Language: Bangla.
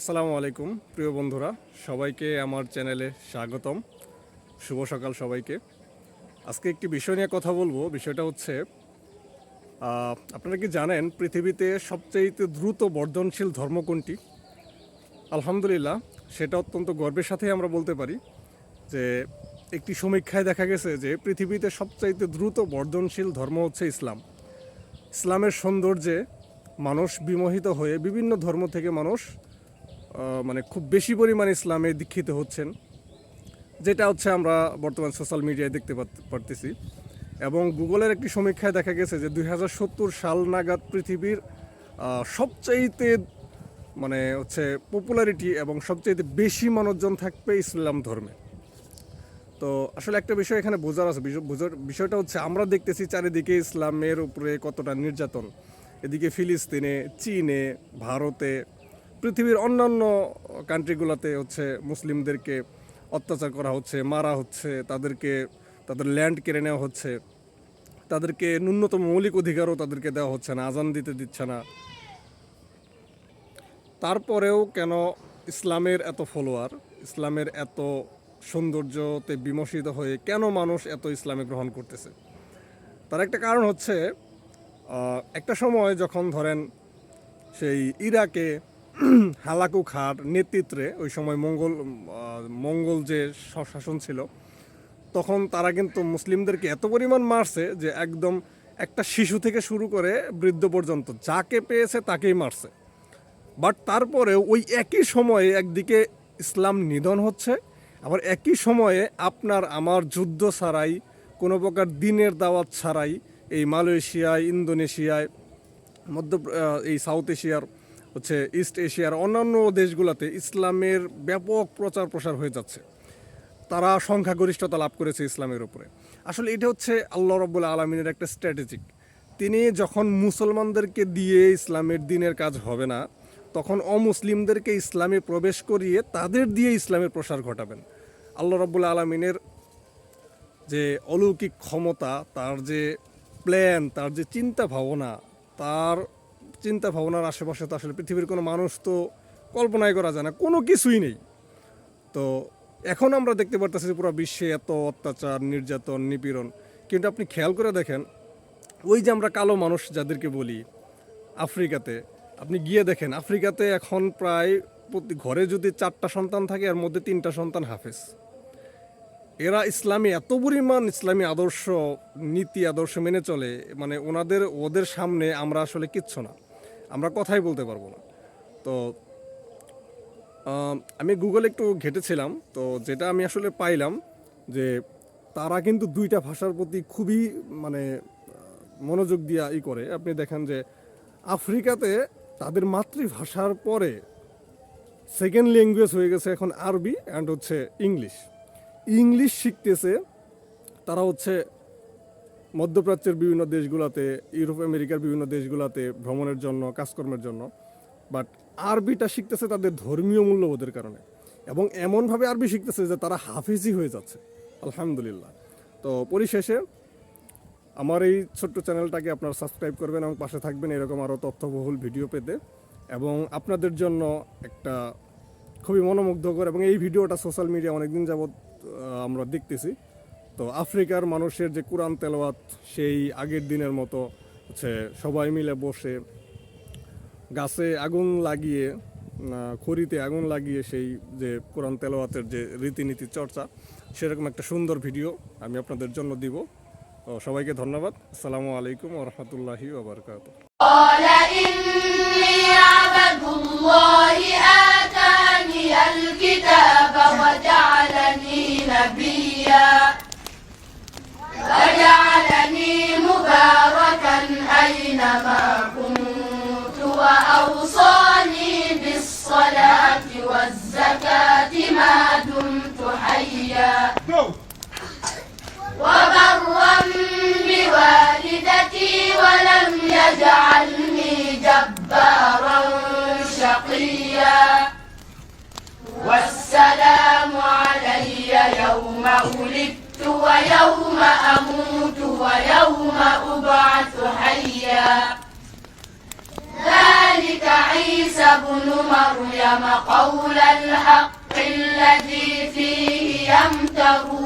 আসসালামু আলাইকুম, প্রিয় বন্ধুরা। সবাইকে আমার চ্যানেলে স্বাগতম। শুভ সকাল সবাইকে। আজকে একটি বিষয় নিয়ে কথা বলব। বিষয়টা হচ্ছে আপনারা কি জানেন, পৃথিবীতে সবচেয়ে দ্রুত বর্ধনশীল ধর্ম কোনটি? আলহামদুলিল্লাহ, সেটা অত্যন্ত গর্বের সাথেই আমরা বলতে পারি যে, একটি সমীক্ষায় দেখা গেছে যে, পৃথিবীতে সবচাইতে দ্রুত বর্ধনশীল ধর্ম হচ্ছে ইসলাম। ইসলামের সৌন্দর্যে মানুষ বিমোহিত হয়ে বিভিন্ন ধর্ম থেকে মানুষ মানে খুব বেশি পরিমাণে ইসলামে দীক্ষিত হচ্ছেন, যেটা হচ্ছে আমরা বর্তমান সোশ্যাল মিডিয়ায় দেখতে পারতেছি। এবং গুগলের একটি সমীক্ষায় দেখা গেছে যে দুই হাজার সত্তর সাল নাগাদ পৃথিবীর সবচাইতে মানে হচ্ছে পপুলারিটি এবং সবচাইতে বেশি মানুষজন থাকবে ইসলাম ধর্মে। তো আসলে একটা বিষয় এখানে বোঝার আছে বিষয়টা হচ্ছে আমরা দেখতেছি চারিদিকে ইসলামের উপরে কতটা নির্যাতন। এদিকে ফিলিস্তিনে, চীনে, ভারতে পৃথিবীর অন্যান্য কান্ট্রিগুলোতে হচ্ছে মুসলিমদেরকে অত্যাচার করা হচ্ছে, মারা হচ্ছে, তাদেরকে, তাদের ল্যান্ড কেড়ে নেওয়া হচ্ছে, তাদেরকে ন্যূনতম মৌলিক অধিকারও তাদেরকে দেওয়া হচ্ছে না, আজান দিতে দিচ্ছে না। তারপরেও কেন ইসলামের এত ফলোয়ার ইসলামের এত সৌন্দর্যতে বিমর্ষিত হয়ে কেন মানুষ এত ইসলামে গ্রহণ করতেছে? তার একটা কারণ হচ্ছে একটা সময় যখন ধরেন সেই ইরাকে হালাকু খার নেতৃত্বে ওই সময় মঙ্গল মঙ্গল যে শাসন ছিল, তখন তারা কিন্তু মুসলিমদেরকে এত পরিমাণ মারছে যে একদম একটা শিশু থেকে শুরু করে বৃদ্ধ পর্যন্ত যাকে পেয়েছে তাকেই মারছে। বাট তারপরে ওই একই সময়ে একদিকে ইসলাম নিধন হচ্ছে, আবার একই সময়ে আপনার আমার যুদ্ধ ছাড়াই, কোনো প্রকার দিনের দাওয়াত ছাড়াই এই মালয়েশিয়ায়, ইন্দোনেশিয়ায়, মধ্য এই সাউথ এশিয়ার হচ্ছে ইস্ট এশিয়ার অন্যান্য দেশগুলোতে ইসলামের ব্যাপক প্রচার প্রসার হয়ে যাচ্ছে। তারা সংখ্যাগরিষ্ঠতা লাভ করেছে ইসলামের উপরে। আসলে এটা হচ্ছে আল্লাহ রব্বুল আলমিনের একটা স্ট্র্যাটেজিক তিনি যখন মুসলমানদেরকে দিয়ে ইসলামের দিনের কাজ হবে না, তখন অমুসলিমদেরকে ইসলামে প্রবেশ করিয়ে তাদের দিয়ে ইসলামের প্রসার ঘটাবেন। আল্লাহ রব্বুল আলমিনের যে অলৌকিক ক্ষমতা, তার যে প্ল্যান তার যে চিন্তা ভাবনা, তার চিন্তা ভাবনার আশেপাশে তো আসলে পৃথিবীর কোনো মানুষ তো কল্পনাই করা যায় না, কোনো কিছুই নেই। তো এখন আমরা দেখতে পারতেছি যে পুরো বিশ্বে এত অত্যাচার, নির্যাতন, নিপীড়ন। কিন্তু আপনি খেয়াল করে দেখেন, ওই যে আমরা কালো মানুষ যাদেরকে বলি আফ্রিকাতে, আপনি গিয়ে দেখেন, আফ্রিকাতে এখন প্রায় প্রতি ঘরে যদি চারটা সন্তান থাকে, এর মধ্যে তিনটা সন্তান হাফেজ। এরা ইসলামী, এত পরিমাণ ইসলামী আদর্শ, নীতি, আদর্শ মেনে চলে মানে ওনাদের, ওদের সামনে আমরা আসলে কিচ্ছু না। আমরা কথাই বলতে পারব না। তো আমি গুগলে একটু ঘেটেছিলাম, তো যেটা আমি আসলে পাইলাম যে তারা কিন্তু দুইটা ভাষার প্রতি খুবই মানে মনোযোগ দিয়া ই করে। আপনি দেখেন যে আফ্রিকাতে তাদের মাতৃভাষার পরে সেকেন্ড ল্যাঙ্গুয়েজ হয়ে গেছে এখন আরবি অ্যান্ড হচ্ছে ইংলিশ ইংলিশ শিখতেছে, তারা হচ্ছে মধ্যপ্রাচ্যের বিভিন্ন দেশগুলোতে, ইউরোপ, আমেরিকার বিভিন্ন দেশগুলোতে ভ্রমণের জন্য, কাজকর্মের জন্য। বাট আরবিটা শিখতেছে তাদের ধর্মীয় মূল্যবোধের কারণে। এবং এমনভাবে আরবি শিখতেছে যে তারা হাফিজি হয়ে যাচ্ছে। আলহামদুলিল্লাহ। তো পরিশেষে, আমার এই ছোট্ট চ্যানেলটাকে আপনারা সাবস্ক্রাইব করবেন এবং পাশে থাকবেন এরকম আরও তথ্যবহুল ভিডিও পেতে। এবং আপনাদের জন্য একটা খুবই মনোমুগ্ধকর এবং এই ভিডিওটা সোশ্যাল মিডিয়া অনেকদিন যাবৎ আমরা দেখতেছি। তো আফ্রিকার মানুষের যে কোরআন তেলাওয়াত, সেই আগের দিনের মতো হচ্ছে সবাই মিলে বসে গাছে আগুন লাগিয়ে খড়িতে আগুন লাগিয়ে সেই যে কোরআন তেলাওয়াতের যে রীতিনীতি চর্চা, সেরকম একটা সুন্দর ভিডিও আমি আপনাদের জন্য দিব। তো সবাইকে ধন্যবাদ। আসসালামু আলাইকুম রহমতুল্লাহি ওবরকাত شقيا والسلام علي يوم ولدت ويوم أموت ويوم أبعث حيا. ذلك عيسى ابن مريم قول الحق الذي فيه يمترون